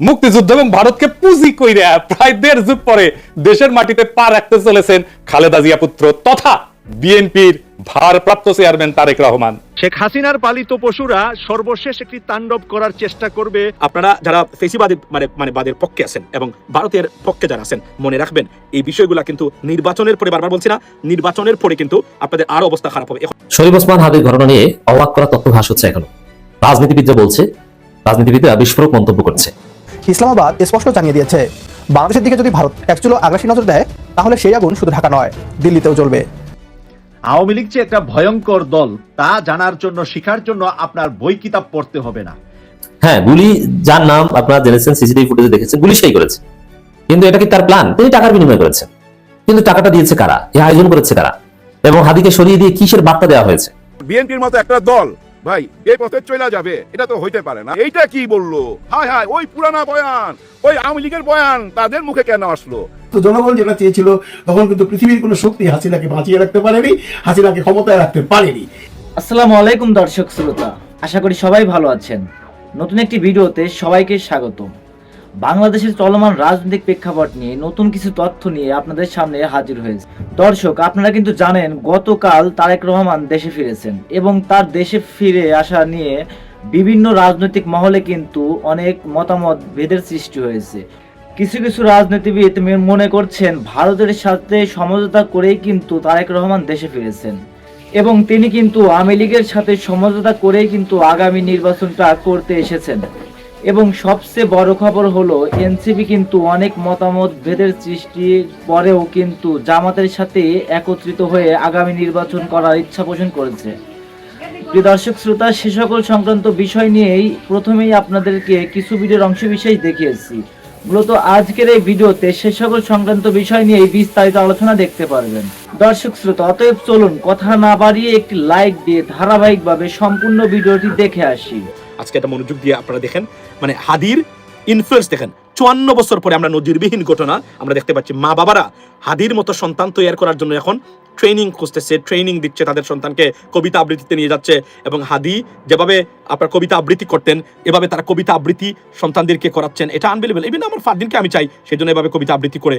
মুক্তিযুদ্ধ এবং ভারতকে পুঁজি কইরা প্রায় দেড় যুগ পরে দেশের মাটিতে পা রাখতে চলেছেন খালেদা জিয়া পুত্র তথা বিএনপির ভারপ্রাপ্ত চেয়ারম্যান তারেক রহমান। শেখ হাসিনার পালিত পশুরা সর্বশেষ একটি তাণ্ডব করার চেষ্টা করবে। আপনারা যারা ফেসিবাদী মানে মানে বাদের পক্ষে আছেন এবং ভারতের পক্ষে যারা আছেন মনে রাখবেন এই বিষয়গুলো কিন্তু নির্বাচনের পরে বারবার বলছি না নির্বাচনের পরে কিন্তু আপনাদের আরও অবস্থা খারাপ হবে। শরীফ ওসমান হাদির ঘটনা নিয়ে অবাক করা তথ্য ভাস হচ্ছে এখন। রাজনীতিবিদরা বলছে রাজনীতিবিদরা বিস্ফোরক মন্তব্য করছে। ইসলামাবাদ স্পষ্ট জানিয়ে দিয়েছে। বাংলাদেশের দিকে যদি ভারত একচুলো আগ্রাসী নজর দেয় তাহলে সেই আগুন শুধু ঢাকা নয় দিল্লিতেও জ্বলবে। আওয়ামী লীগ যে একটা ভয়ঙ্কর দল তা জানার জন্য শিখার জন্য আপনার বই কিতাব পড়তে হবে না। হ্যাঁ গুলি যার নাম আপনারা জেনেছেন সিসিটিভি ফুটেজে দেখেছেন গুলি সেই করেছে। কিন্তু এটা কি তার প্ল্যান তিনি টাকার বিনিময় করেছেন। কিন্তু টাকাটা দিয়েছে কারা? এই আয়োজন করেছে কারা? এবং হাদিকে সরিয়ে দিয়ে কিসের বার্তা দেওয়া হয়েছে? বিএনপির মতো একটা দল ভাই এই পথে চলে যাবে এটা তো হইতে পারে না। এইটা কি বলল? হায় হায় ওই পুরানা বয়ান ওই আওয়ামী লীগের বয়ান তাদের মুখে কেন আসলো? তো জনগণ যেটা চেয়েছিল তখন কিন্তু পৃথিবীর কোনো শক্তি হাসিনাকে বাঁচিয়ে রাখতে পারেনি হাসিনাকে ক্ষমতায় রাখতে পারেনি। আসসালামু আলাইকুম দর্শক শ্রোতা আশা করি সবাই ভালো আছেন। নতুন একটি ভিডিওতে সবাইকে স্বাগত বাংলাদেশের চলমান রাজনৈতিক প্রেক্ষাপট নিয়ে নতুন কিছু তথ্য নিয়ে আপনাদের সামনে হাজির হয়েছে। দর্শক, আপনারা কিন্তু জানেন, গতকাল তারেক রহমান দেশে ফিরেছেন এবং তার দেশে ফিরে আসা নিয়ে বিভিন্ন রাজনৈতিক মহলে কিন্তু অনেক মতামত ভেদের সৃষ্টি হয়েছে। কিছু কিছু রাজনীতিবিদ মনে করছেন, ভারতের সাথে সমঝোতা করেই কিন্তু তারেক রহমান দেশে ফিরেছেন এবং তিনি কিন্তু আওয়ামী লীগের সাথে সমঝোতা করেই কিন্তু আগামী নির্বাচনটা করতে এসেছেন। এবং সবচেয়ে বড় খবর হলো, এনসিপি কিন্তু অনেক মতামত ভেদের সৃষ্টির পরেও কিন্তু জামাতের সাথে একত্রিত হয়ে আগামী নির্বাচন করার ইচ্ছা পোষণ করেছে। প্রিয় দর্শক, শ্রোতা, সে সকল সংক্রান্ত বিষয় নিয়েই প্রথমেই আপনাদেরকে কিছু ভিডিওর অংশ বিশেষ দেখিয়েছি। মূলত আজকের এই ভিডিওতে সে সকল সংক্রান্ত বিষয় নিয়ে বিস্তারিত আলোচনা দেখতে পারবেন। দর্শক, শ্রোতা, অতএব চলুন কথা না বাড়িয়ে একটি লাইক দিয়ে ধারাবাহিকভাবে সম্পূর্ণ ভিডিওটি দেখে আসি। আজকে একটা মনোযোগ দিয়ে আপনারা দেখেন। মানে হাদির ইনফ্লুয়েন্স দেখেন। চুয়ান্ন বছর পরে আমরা নজিরবিহীন ঘটনা, আমরা দেখতে পাচ্ছি মা বাবারা হাদির মতো সন্তান তৈরি করার জন্য এখন ট্রেনিং খুঁজতেছে ট্রেনিং দিচ্ছে তাদের সন্তানকে, কবিতা আবৃত্তিতে নিয়ে যাচ্ছে এবং হাদি যেভাবে আপনার কবিতা আবৃত্তি করতেন, এভাবে তারা কবিতা আবৃত্তি সন্তানদেরকে করাচ্ছেন। এটা আনবিলেবল ইভেন আমার ফারদিনকে আমি চাই সেই জন্য এভাবে কবিতা আবৃত্তি করে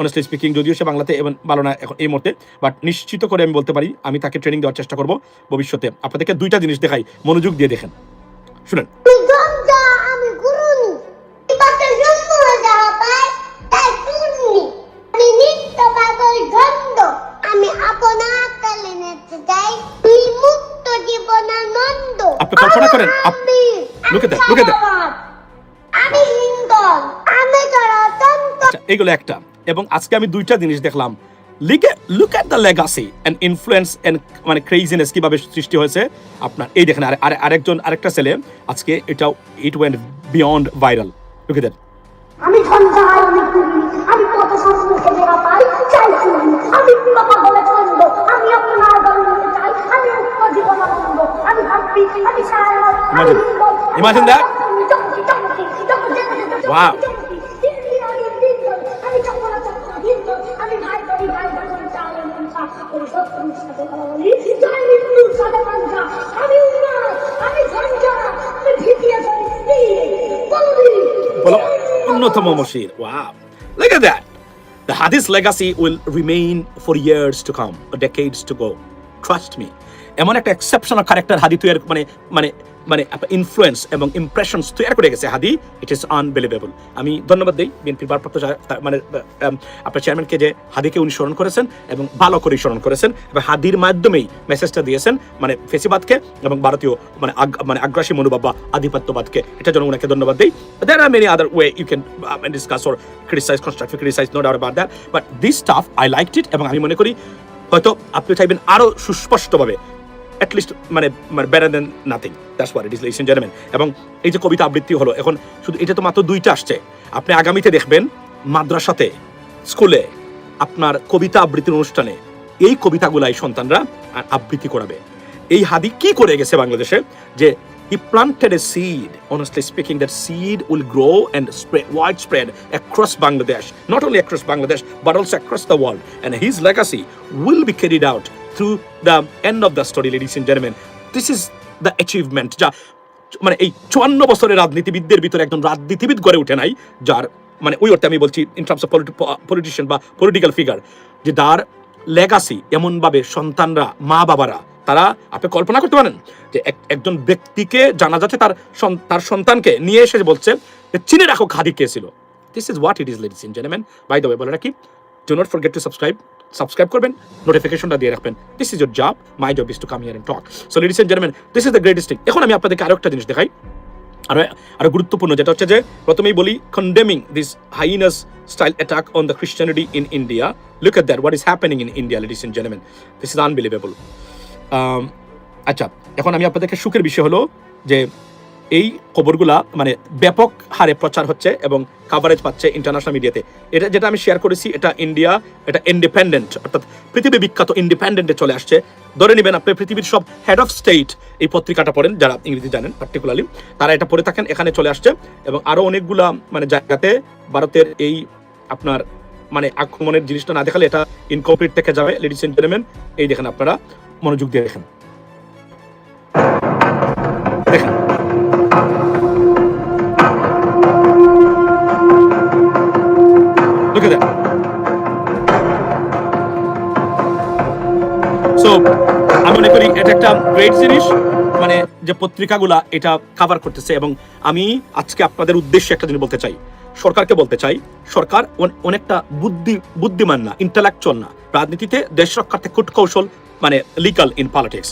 অনেস্টলি স্পিকিং যদিও সে বাংলাতে এবং ভালো না এখন এই মুহূর্তে বাট নিশ্চিত করে আমি বলতে পারি, আমি তাকে ট্রেনিং দেওয়ার চেষ্টা করব ভবিষ্যতে। আপনাদেরকে দুইটা জিনিস দেখাই, মনোযোগ দিয়ে দেখেন। শুনেন। আপনা কল্পনা করেন, জনতন্ত্র আচ্ছা, এগুলো একটা। এবং আজকে আমি দুইটা জিনিস দেখলাম। Like look at the legacy and influence and মানে ক্রেজিনেস কীভাবে সৃষ্টি হয়েছে আপনার। এই দেখেন আর আর- আরেকজন আরেকটা ছেলে আজকে এটা it went beyond viral look at আমি আমি কত পাই আমি. Imagine that. Wow. Anotamo Moshir. Wow. Look at that. The Hadith legacy will remain for years to come, decades to go. Trust me. এমন একটা এক্সেপশনাল ক্যারেক্টার হাদি তৈরি মানে মানে মানে ইনফ্লুয়েন্স এবং ইমপ্রেশনস তৈরি করে গেছে হাদি। ইট ইজ আনবিলিভেবল আমি ধন্যবাদ দিই বিএনপির ভারপ্রাপ্ত মানে আপনার চেয়ারম্যানকে যে হাদিকে উনি স্মরণ করেছেন এবং ভালো করে স্মরণ করেছেন এবং হাদির মাধ্যমেই মেসেজটা দিয়েছেন মানে ফেসিবাদকে এবং ভারতীয় মানে মানে আগ্রাসী মনোভাব বা আধিপত্যবাদকে। এটার জন্য ওনাকে ধন্যবাদ দিই। Are many other way you can um, discuss or criticize constructive criticize no doubt about that. But this stuff I liked it এবং আমি মনে করি হয়তো আপনি চাইবেন আরও সুস্পষ্টভাবে অ্যাটলিস্ট মানে মানে better than nothing that's what it is listen gentleman এবং এই যে কবিতা আবৃত্তি হলো, এখন শুধু এটা তো মাত্র দুইটা আসছে। আপনি আগামীতে দেখবেন মাদ্রাসাতে, স্কুলে আপনার কবিতা আবৃত্তির অনুষ্ঠানে এই কবিতাগুলাই সন্তানরা আবৃত্তি করাবে। এই হাদি কি করে গেছে বাংলাদেশে? যে he planted a seed honestly speaking that seed will grow and spread widespread across bangladesh not only across bangladesh but also across the world and his legacy will be carried out through the end of the story ladies and gentlemen this is the achievement যা মানে এই চুয়ান্ন বছরের রাজনীতিবিদদের ভিতরে একজন রাজনীতিবিদ গড়ে ওঠে নাই যার মানে ওই অর্থে আমি বলছি ইন টার্মস অফ পলিটিশিয়ান বা পলিটিক্যাল ফিগার যে তার লেগাসি এমনভাবে সন্তানরা মা বাবারা তারা আপনি কল্পনা করতে পারেন যে এক- একজন ব্যক্তিকে জানা যাচ্ছে তার তার সন্তানকে নিয়ে এসে বলছে যে, চিনে রাখো খাদি কে ছিল। This is what it is ladies and gentleman by the way বলে রাখি do not forget to subscribe subscribe করবেন নোটিফিকেশনটা দিয়ে রাখবেন। This is your job my job is to come here and talk so ladies and gentleman this is the greatest thing এখন আমি আপনাদেরকে আরও একটা জিনিস দেখাই। আরও আরও গুরুত্বপূর্ণ, যেটা হচ্ছে যে প্রথমেই বলি condemning this heinous style attack on the Christianity in India look at that what is happening in India ladies and gentleman this is unbelievable আচ্ছা এখন আমি আপনাদেরকে সুখের বিষয় হলো যে এই খবরগুলা মানে ব্যাপক হারে প্রচার হচ্ছে এবং কাভারেজ পাচ্ছে ইন্টারন্যাশনাল মিডিয়াতে এটা যেটা আমি শেয়ার করেছি, এটা ইন্ডিয়া এটা ইন্ডিপেন্ডেন্ট অর্থাৎ পৃথিবী বিখ্যাত ইন্ডিপেন্ডেন্টে চলে আসছে। ধরে নেবেন আপনি পৃথিবীর সব হেড অফ স্টেট এই পত্রিকাটা পড়েন, যারা ইংরেজি জানেন পার্টিকুলারলি তারা এটা পড়ে থাকেন, এখানে চলে আসছে এবং আরও অনেকগুলা মানে জায়গাতে ভারতের এই আপনার মানে আক্রমণের জিনিসটা না দেখালে এটা ইনকমপ্লিট থেকে যাবে। লেডিস এন্ড জেন্টলম্যান এই দেখেন আপনারা মনোযোগ দিয়ে দেখেন। আমি মনে করি এটা একটা গ্রেট জিনিস মানে যে পত্রিকাগুলা এটা কভার করতেছে এবং আমি আজকে আপনাদের উদ্দেশ্যে একটা জিনিস বলতে চাই। সরকারকে বলতে চাই, সরকার অনেকটা বুদ্ধি, বুদ্ধিমান না ইন্টালেকচুয়াল না। রাজনীতিতে দেশ রক্ষার্থে কূটকৌশল মানে লিগাল ইন পলিটিক্স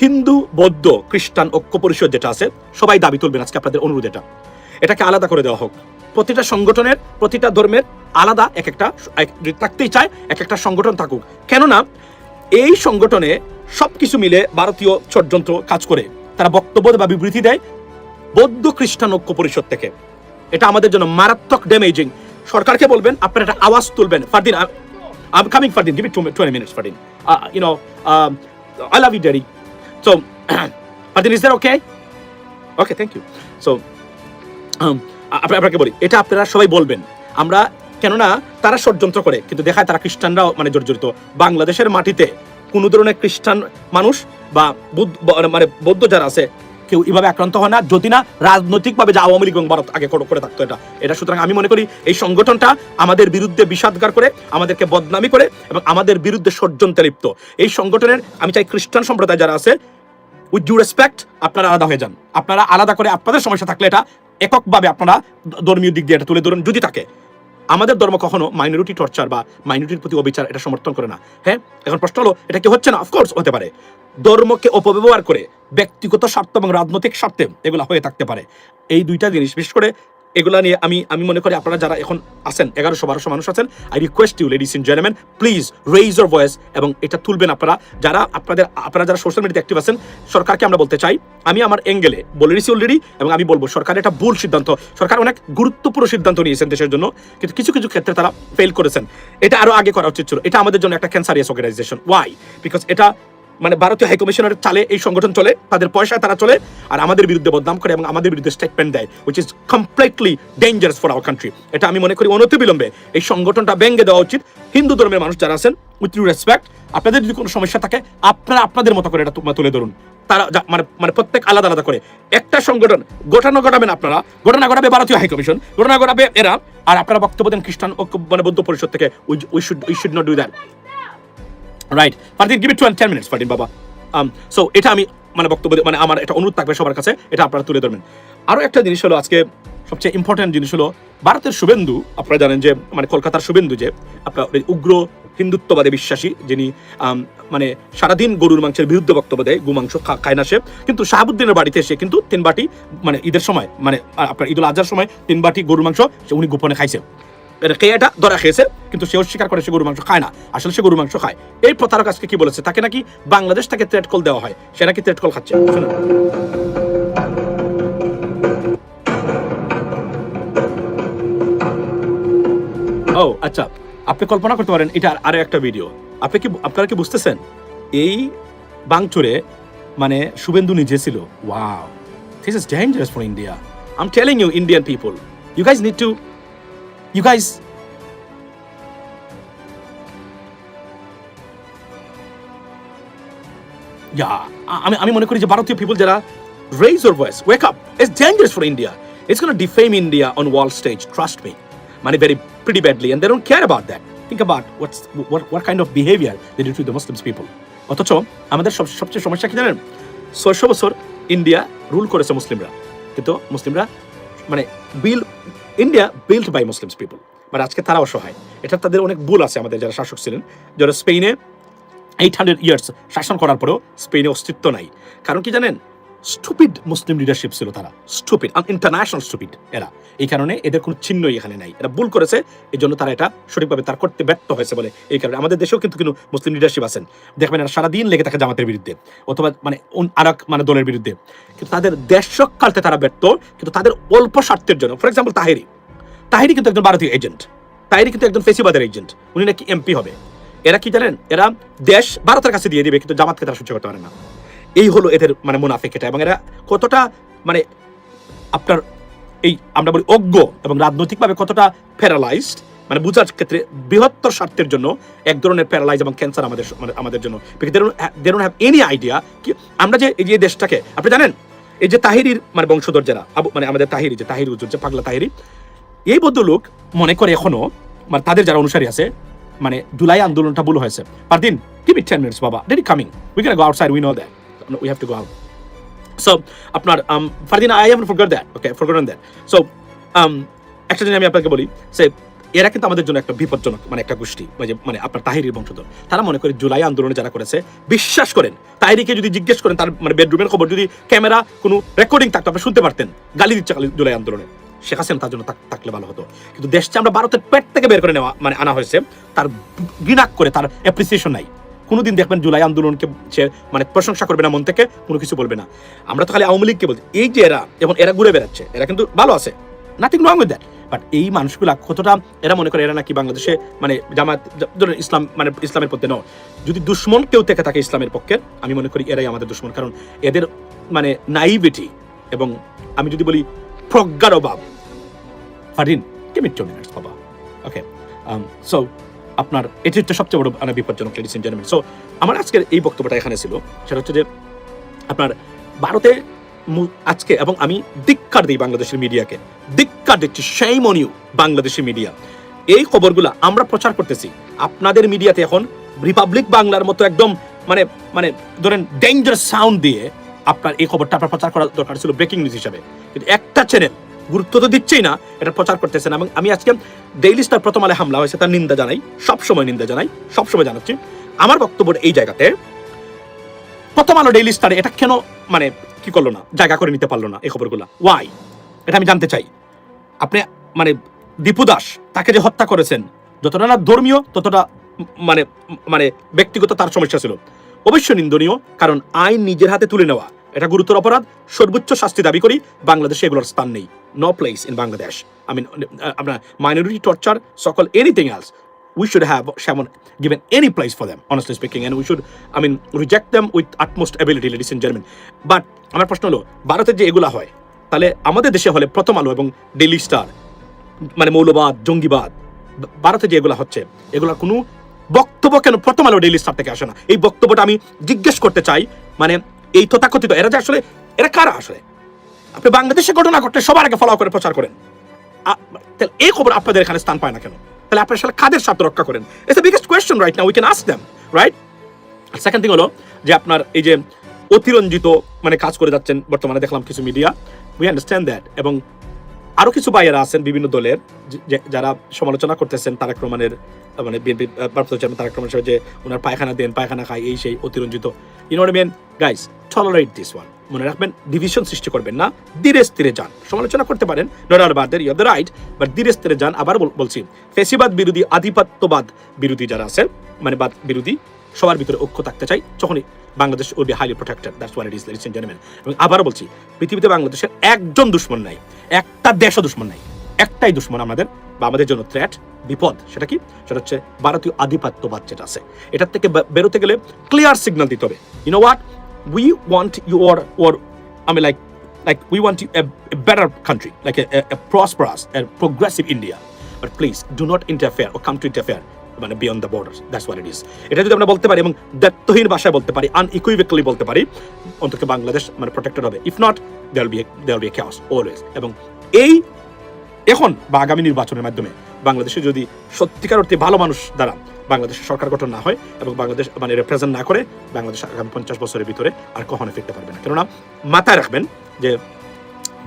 হিন্দু, বৌদ্ধ, খ্রিস্টান ঐক্য পরিষদ যেটা আছে, সবাই দাবি তুলবেন আজকে আপনাদের অনুরোধ এটা। এটাকে আলাদা করে দেওয়া হোক। প্রতিটা সংগঠনের, প্রতিটা ধর্মের আলাদা এক একটা থাকতেই চায়, এক একটা সংগঠন থাকুক। কেননা, এই সংগঠনে সবকিছু মিলে ভারতীয় ষড়যন্ত্র কাজ করে। তারা বক্তব্য বা বিবৃতি দেয় বৌদ্ধ খ্রিস্টান ঐক্য পরিষদ থেকে। এটা আমাদের জন্য মারাত্মক ড্যামেজিং সরকারকে বলবেন, আপনারা একটা আওয়াজ তুলবেন। Fardin I am coming Fardin give it 20 minutes Fardin you know I love you daddy so Fardin is that okay okay thank you so আপনাকে বলি, এটা আপনারা সবাই বলবেন। আমরা, কেননা, তারা ষড়যন্ত্র করে, কিন্তু দেখায় তারা খ্রিস্টানরাও মানে জর্জরিত। বাংলাদেশের মাটিতে কোনো ধরনের খ্রিস্টান মানুষ বা বুদ্ধ মানে বৌদ্ধ যারা আছে কেউ এভাবে আক্রান্ত হয় না। যদি না, রাজনৈতিকভাবে যে আওয়ামী লীগ এবং ভারত আগে করে থাকতো এটা। এটা সুতরাং আমি মনে করি এই সংগঠনটা আমাদের বিরুদ্ধে বিষাদগার করে, আমাদেরকে বদনামি করে এবং আমাদের বিরুদ্ধে ষড়যন্ত্রে লিপ্ত। এই সংগঠনের, আমি চাই খ্রিস্টান সম্প্রদায় যারা আছে উইথ ডিউ রেসপেক্ট আপনারা আলাদা হয়ে যান। আপনারা আলাদা করে, আপনাদের সমস্যা থাকলে এটা এককভাবে আপনারা ধর্মীয় দিক দিয়ে এটা তুলে ধরুন, যদি থাকে। আমাদের ধর্ম কখনো মাইনরিটি টর্চার বা মাইনরিটির প্রতি অবিচার এটা সমর্থন করে না। হ্যাঁ? এখন প্রশ্ন হলো, এটা কি হচ্ছে না? অফকোর্স হতে পারে। ধর্মকে অপব্যবহার করে ব্যক্তিগত স্বার্থ এবং রাজনৈতিক স্বার্থে এগুলো হয়ে থাকতে পারে। এই দুইটা জিনিস, বিশেষ করে এগুলা নিয়ে আমি আমি মনে করি আপনারা যারা এখন আছেন, এগারোশো, বারোশো মানুষ আছেন I request you ladies and gentleman please raise your voice এবং এটা তুলবেন আপনারা। যারা আপনাদের, আপনারা যারা সোশ্যাল মিডিয়াতে অ্যাক্টিভ আছেন, সরকারকে আমরা বলতে চাই, আমি আমার এঙ্গেলে বলে দিয়েছি অলরেডি এবং আমি বলব, সরকার এটা ভুল সিদ্ধান্ত। সরকার অনেক গুরুত্বপূর্ণ সিদ্ধান্ত নিয়েছেন দেশের জন্য, কিন্তু কিছু কিছু ক্ষেত্রে তারা ফেল করেছেন। এটা আরও আগে করা উচিত ছিল। এটা আমাদের জন্য একটা ক্যান্সারিয়াস অর্গানাইজেশন ওয়াই বিকজ এটা মানে ভারতীয় হাইকমিশনের চালে এই সংগঠন চলে, তাদের পয়সায় তারা চলে, আর আমাদের বিরুদ্ধে বদনাম করে এবং আমাদের বিরুদ্ধে স্টেটমেন্ট দেয় which is completely dangerous for our country এটা আমি মনে করি অনতি বিলম্বে এই সংগঠনটা ভেঙে দেওয়া উচিত। হিন্দু ধর্মের মানুষ যারা আছেন উইথ ইউ রেসপেক্ট আপনাদের যদি কোনো সমস্যা থাকে, আপনারা আপনাদের মতো করে এটা তুলে ধরুন। তারা মানে মানে প্রত্যেক আলাদা আলাদা করে। একটা সংগঠন ঘটনা ঘটাবেন আপনারা ঘটনা ঘটাবে ভারতীয় হাইকমিশন ঘটনা ঘটাবে এরা, আর আপনারা বক্তব্য দেন খ্রিস্টান মানে বৌদ্ধ পরিষদ থেকে we should we should not do that right Fardin give it ten minutes Fardin বাবা সো এটা আমি মানে বক্তব্য মানে আমার একটা অনুরোধ থাকবে সবার কাছে, এটা আপনারা তুলে ধরবেন। আরও একটা জিনিস হলো আজকে সবচেয়ে ইম্পর্টেন্ট জিনিস হলো ভারতের শুভেন্দু, আপনারা জানেন যে মানে কলকাতার শুভেন্দু যে, আপনার উগ্র হিন্দুত্ববাদে বিশ্বাসী, যিনি মানে সারাদিন গরুর মাংসের বিরুদ্ধে বক্তব্য দেয়, গু মাংস খায় না সে। কিন্তু শাহাবুদ্দিনের বাড়িতে এসে কিন্তু তিন বাটি মানে ঈদের সময় মানে আপনার ঈদুল আজহার সময় তিন বাটি গরুর মাংস উনি গোপনে খাইছে। এটা ধরা খেয়েছে, কিন্তু সে অস্বীকার করে সে গরু মাংস খায় না। আসলে সে গরু মাংস খায়। এই প্রতারক আজকে কি বলেছে? তাকে নাকি বাংলাদেশ থেকে থ্রেট কল দেওয়া হয়। সে নাকি থ্রেট কল খাচ্ছে। ও আচ্ছা। আপনি কল্পনা করতে পারেন, এটা আরও একটা ভিডিও আপনি কি আপনারা কি বুঝতেছেন? এই বাংচুরে মানে শুভেন্দু নিজে ছিল। Wow this is dangerous for India I am telling you Indian people you guys need to you guys yeah আমি আমি মনে করি যে ভারতীয় people raise your voice wake up it's dangerous for india it's going to defame india on world stage trust me মানে very pretty badly and they don't care about that think about what's what, what kind of behavior they do to the muslims people অথচ আমাদের সব সবচেয়ে সমস্যা কি জানেন ছয়শো বছর ইন্ডিয়া রুল করেছে মুসলিমরা কিন্তু মুসলিমরা মানে build India build by Muslims people but আজকে তারা অসহায় এটা তাদের অনেক ভুল আছে আমাদের যারা শাসক ছিলেন, যারা স্পেনে এইট হান্ড্রেড ইয়ার্স শাসন করার পরেও স্পেনে অস্তিত্ব নাই। কারণ কি জানেন? স্টুপিড মুসলিম লিডারশিপ ছিল তারা। স্টুপিড ইন্টারন্যাশনাল স্টুপিড এরা। এই কারণে এদের কোনো চিহ্নই এখানে নাই। এরা ভুল করেছে এই জন্য তারা এটা সঠিকভাবে তার করতে ব্যর্থ হয়েছে বলে এই কারণে। আমাদের দেশেও কিন্তু কিন্তু মুসলিম লিডারশিপ আছেন। দেখবেন এরা সারাদিন লেগে থাকে জামাতের বিরুদ্ধে, অথবা মানে আর মানে দলের বিরুদ্ধে। কিন্তু তাদের দেশ রক্ষার্থে তারা ব্যর্থ, কিন্তু তাদের অল্প স্বার্থের জন্য। For example Taheri. তাহেরি কিন্তু একজন ভারতীয় এজেন্ট তাহেরি কিন্তু একজন ফেসিবাদের এজেন্ট উনি নাকি এমপি হবে। এরা কি জানেন? এরা দেশ ভারতের কাছে দিয়ে দিবে, কিন্তু জামাতকে তারা সহ্য করতে পারে না। এই হলো এদের মানে মুনাফিক এটা। এবং এরা কতটা মানে আপনার এই আমরা বলি অজ্ঞ এবং রাজনৈতিকভাবে কতটা প্যারালাইজড মানে বোঝার ক্ষেত্রে বৃহত্তর স্বার্থের জন্য এক ধরনের প্যারালাইজ এবং ক্যান্সার আমাদের মানে আমাদের জন্য। দে হ্যাভ এনি আইডিয়া কি, আমরা যে এই যে দেশটাকে, আপনি জানেন, এই যে তাহিরির মানে বংশধর যারা মানে আমাদের তাহিরি, যে তাহির হুজুর যে পাগলা তাহিরি, এই ভদ্রলোক মনে করে এখনও মানে তাদের যারা অনুসারী আছে মানে জুলাই আন্দোলনটা ভুল হয়েছে। Fardin it ten minutes বাবা date coming we can go outside we know that we have to go out so আপনার Fardin I have forgot that okay forgotten that so একটা জিনিস আমি আপনাকে বলি সে এরা কিন্তু আমাদের জন্য একটা বিপজ্জনক মানে একটা গোষ্ঠী যে মানে আপনার তাহিরির বংশধর। তারা মনে করে জুলাই আন্দোলনে যারা করেছে, বিশ্বাস করেন, তাহিরিকে যদি জিজ্ঞেস করেন, তার মানে বেডরুমের খবর, যদি ক্যামেরা কোনো রেকর্ডিং থাকতো, আপনি শুনতে পারতেন, গালি দিচ্ছে খালি জুলাই আন্দোলনে। শেখ হাসিনা তার জন্য থাকলে ভালো হতো। কিন্তু দেশটা আমরা ভারতের পেট থেকে বের করে নেওয়া মানে আনা হয়েছে, তার ঘৃণা করে তার অ্যাপ্রিসিয়েশন নাই। কোনোদিন দেখবেন জুলাই আন্দোলনকে সে মানে প্রশংসা করবে না, মন থেকে কোনো কিছু বলবে না। আমরা তো খালি আওয়ামী লীগকে বলছি। এই যে এরা এবং এরা ঘুরে বেড়াচ্ছে, এরা কিন্তু ভালো আছে। Nothing wrong with that but এই মানুষগুলা কতটা, এরা মনে করে এরা নাকি বাংলাদেশে মানে জামাত ধরুন ইসলাম মানে ইসলামের পক্ষে নয়। যদি দুশ্মন কেউ থেকে থাকে ইসলামের পক্ষে, আমি মনে করি এরাই আমাদের দুশ্মন। কারণ এদের মানে নাইভিটি এবং আমি যদি বলি প্রজ্ঞার অভাব। Farin give me two minutes, বাবা। ওকে সো আপনার, এটি হচ্ছে সবচেয়ে বড় মানে বিপজ্জনক লেডিস জেন্টলম্যান সো আমার আজকের এই বক্তব্যটা এখানে ছিল। সেটা হচ্ছে যে, আপনার ভারতে আজকে এবং আমি ধিক্কার দিই বাংলাদেশের মিডিয়াকে। ধিক্কার দিচ্ছি সেই মনিউ বাংলাদেশের মিডিয়া। এই খবরগুলো আমরা প্রচার করতেছি। আপনাদের মিডিয়াতে এখন রিপাবলিক বাংলার মতো একদম মানে মানে ধরেন ডেঞ্জার সাউন্ড দিয়ে আপনার এই খবরটা আপনার প্রচার করা দরকার ছিল ব্রেকিং নিউজ হিসাবে। কিন্তু একটা চ্যানেল গুরুত্ব তো দিচ্ছেই না, এটা প্রচার করতেছেন এবং আমি আজকে ডেইলি স্টার প্রথম আলে হামলা হয়েছে, তার নিন্দা জানাই, সবসময় নিন্দা জানাই, সবসময় জানাচ্ছি। আমার বক্তব্য এই জায়গাতে প্রথম আলো ডেইলি স্টার এটা কেন মানে কি করল না, জায়গা করে নিতে পারল না এই খবরগুলো? ওয়াই এটা আমি জানতে চাই। আপনি মানে দীপু দাস, তাকে যে হত্যা করেছেন, যতটা না ধর্মীয়, ততটা মানে মানে ব্যক্তিগত তার সমস্যা ছিল। অবশ্যই নিন্দনীয়, কারণ আইন নিজের হাতে তুলে নেওয়া এটা গুরুতর অপরাধ। সর্বোচ্চ শাস্তি দাবি করি বাংলাদেশে এগুলোর স্থান নেই। No place in Bangladesh I mean আপনার মাইনরিটি টর্চার সকল anything else we should have Shamon given any place for them, honestly speaking, and we should, I mean, reject them with utmost ability, ladies and gentlemen. But আমার প্রশ্ন হলো ভারতের যে এগুলা হয় তাহলে আমাদের দেশে হলে প্রথম আলো এবং ডেইলি স্টার মানে মৌলবাদ জঙ্গিবাদ ভারতে যে এগুলা হচ্ছে এগুলা কোনো বক্তব্য কেন প্রথম আলো ডেইলি স্টার থেকে আসে না? এই বক্তব্যটা আমি জিজ্ঞেস করতে চাই মানে এই তথাকথিত, এরা যে আসলে এরা কারা আসলে? আপনি বাংলাদেশে ঘটনা ঘটলে সবার আগে ফলো করে প্রচার করেন। তাহলে এই খবর আপনাদের এখানে স্থান পায় না কেন? তাহলে আপনি আসলে কাদের স্বার্থ রক্ষা করেন? দ্য বিগেস্ট কোয়েশ্চেন রাইট না we can ask them right second thing হলো যে আপনার এই যে অতিরঞ্জিত মানে কাজ করে যাচ্ছেন, বর্তমানে দেখলাম কিছু মিডিয়া উই আন্ডারস্ট্যান্ড দ্যাট এবং আরও কিছু ভাইয়েরা আছেন বিভিন্ন দলের যারা সমালোচনা করতেছেন তারেক রহমানের মানে বিএনপি ভারপ্রাপ্ত চেয়ারম্যান তারেক রহমান যে ওনার পায়খানা দেন, পায়খানা খায়, এই সেই অতিরঞ্জিত। You know men guys tolerate this one মনে রাখবেন ডিভিশন সৃষ্টি করবেন না, ধীরে স্থিরে যান। সমালোচনা করতে পারেন নট আর বাদ ইউ দ্য রাইট বাট ধীরে স্থিরে যান। আবার বল- বলছি, ফেসিবাদ বিরোধী, আধিপত্যবাদ বিরোধী যারা আছেন মানে বাদ বিরোধী সবার ভিতরে ঐক্য থাকতে চাই তখনই Bangladesh will be highly protected that's what it is listen gentleman এবং আবারও বলছি পৃথিবীতে বাংলাদেশের একজন দুশ্মন নাই একটা দেশও দুশ্মন নাই একটাই দুশ্মন আমাদের বা আমাদের জন্য থ্রেট বিপদ। সেটা কি? সেটা হচ্ছে ভারতীয় আধিপত্যবাদ যেটা আছে। এটার থেকে বেরোতে গেলে ক্লিয়ার সিগন্যাল দিতে হবে। You know what we want your or আমি like like we want a, a better country, like a, a, and progressive India. But please do not interfere or come to interfere মানে beyond the border that's what it is এটা যদি আমরা বলতে পারি এবং দায়িত্বহীন ভাষায় বলতে পারি আনইকুইভেকলি বলতে পারি, অন্তত বাংলাদেশ মানে প্রোটেক্টেড হবে। If not there'll be there'll be chaos always এবং এই, এখন বা আগামী নির্বাচনের মাধ্যমে বাংলাদেশে যদি সত্যিকার অর্থে ভালো মানুষ দ্বারা বাংলাদেশের সরকার গঠন না হয় এবং বাংলাদেশ মানে রিপ্রেজেন্ট না করে, বাংলাদেশ আগামী পঞ্চাশ বছরের ভিতরে আর কখনো ফিরতে পারবে না। কেননা মাথায় রাখবেন যে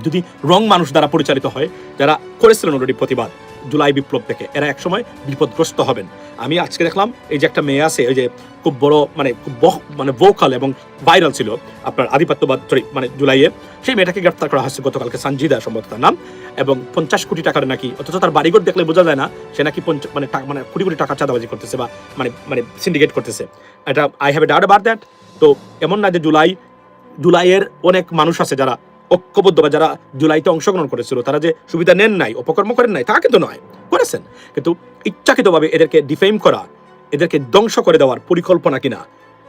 যদি রং মানুষ দ্বারা পরিচালিত হয়, যারা করেছিলেন অলরেডি প্রতিবাদ জুলাই বিপ্লব থেকে। এরা একসময় বিপদগ্রস্ত হবেন। আমি আজকে দেখলাম এই যে একটা মেয়ে আছে ওই যে খুব বড় মানে খুব মানে ভোকাল এবং ভাইরাল ছিল আপনার আধিপত্যবাদ sorry, মানে জুলাইয়ে। সেই মেয়েটাকে গ্রেপ্তার করা হয়েছে গতকালকে সঞ্জিদা সম্ভবত তার নাম। এবং পঞ্চাশ কোটি টাকার নাকি অথচ তার বাড়িঘর দেখলে বোঝা যায় না সে নাকি মানে মানে কোটি কোটি টাকা চাঁদাবাজি করতেছে বা মানে মানে সিন্ডিকেট করতেছে। এটা I have a doubt about that তো এমন না যে জুলাই জুলাইয়ের অনেক মানুষ আছে যারা ঐক্যবদ্ধ বা যারা জুলাইতে অংশগ্রহণ করেছিল, তারা যে সুবিধা নেন নাই, অপকর্ম করেন নাই, তা কিন্তু নয়। করেছেন। কিন্তু ইচ্ছাকৃতভাবে এদেরকে ডিফেম করা, এদেরকে ধ্বংস করে দেওয়ার পরিকল্পনা কিনা,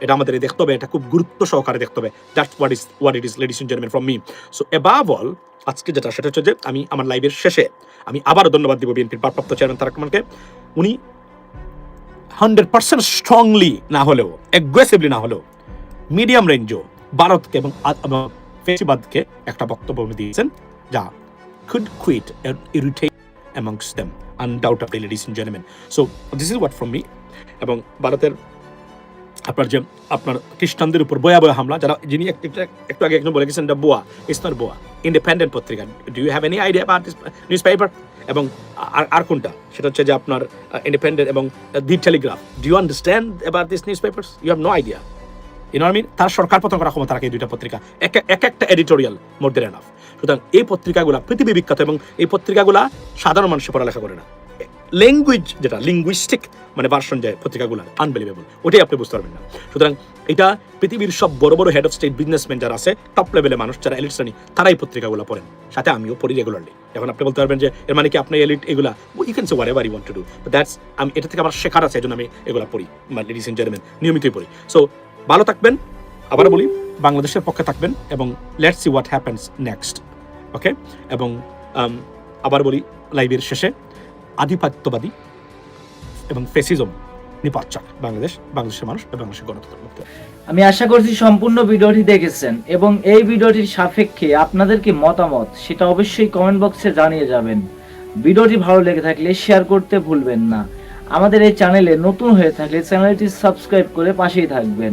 এটা আমাদের দেখতে হবে, এটা খুব গুরুত্ব সহকারে দেখতে হবে। That's what is what it is ladies and gentleman from me so above all আজকে যেটা, সেটা হচ্ছে যে আমি আমার লাইভের শেষে আমি আবারও ধন্যবাদ দিব বিএনপির ভারপ্রাপ্ত চেয়ারম্যান তারেক রহমানকে। উনি হান্ড্রেড পার্সেন্ট স্ট্রংলি না হলেও অ্যাগ্রেসিভলি না হলেও মিডিয়াম রেঞ্জও ভারতকে এবং ফেসিবাদকে একটা বক্তব্য দিয়েছেন যা could quit and irritate amongst them, undoubtedly, ladies and gentlemen. So, this is what from me. এবং ভারতের আপনার যে, আপনার খ্রিস্টানদের উপর বয়া ভয়াবহ হামলা, যারা, যিনি এক- একটা- আগে একজন বলে গেছেন বোয়া ইটস নট বোয়া ইন্ডিপেন্ডেন্ট পত্রিকা। Do you have any idea about newspaper এবং আর আর কোনটা? সেটা হচ্ছে যে আপনার ইন্ডিপেন্ডেন্ট এবং the Telegraph do you understand about this newspapers you have no idea you know তার সরকার পতন করা ক্ষমতা রাখে এই দুইটা পত্রিকা। এক এক একটা এডিটোরিয়াল মোর দেন এনাফ সুতরাং এই পত্রিকাগুলা পৃথিবী বিখ্যাত এবং এই পত্রিকাগুলা সাধারণ মানুষের পড়ালেখা করে না। ল্যাঙ্গুয়েজ যেটা লিঙ্গুইস্টিক মানে ভার্সন যায় পত্রিকাগুলো আনবিলিভেবল ওটাই আপনি বুঝতে পারবেন না। সুতরাং এটা পৃথিবীর সব বড় বড় হেড অফ স্টেট বিজনেসম্যান যারা আছে টপ লেভেলের মানুষ যারা এলিট শ্রেণি তারাই পত্রিকাগুলো পড়েন। সাথে আমিও পড়ি রেগুলারলি এখন আপনি বলতে পারবেন যে, এর মানে কি আপনি এলিট এগুলা you can say whatever you want to do that's আমি, এটা থেকে আমার শেখার আছে এই জন্য আমি এগুলা পড়ি মানে লেডিস এন্ড জেন্টলম্যান নিয়মিতই পড়ি। সো ভালো থাকবেন। আবার বলি বাংলাদেশের পক্ষে থাকবেন এবং let's see what happens next okay এবং um, আবার বলি লাইভের শেষে আধিপত্যবাদী এবং ফেসিজম নিপাচ্চাক বাংলাদেশ বাংলাদেশের মানুষ এবং বাংলাদেশের গণতন্ত্র আমি আশা করছি সম্পূর্ণ ভিডিওটি দেখেছেন এবং এই ভিডিওটির সাপেক্ষে আপনাদের কি মতামত সেটা অবশ্যই কমেন্ট বক্সে জানিয়ে যাবেন। ভিডিওটি ভালো লেগে থাকলে শেয়ার করতে ভুলবেন না। আমাদের এই চ্যানেলে নতুন হয়ে থাকলে চ্যানেলটি সাবস্ক্রাইব করে পাশেই থাকবেন।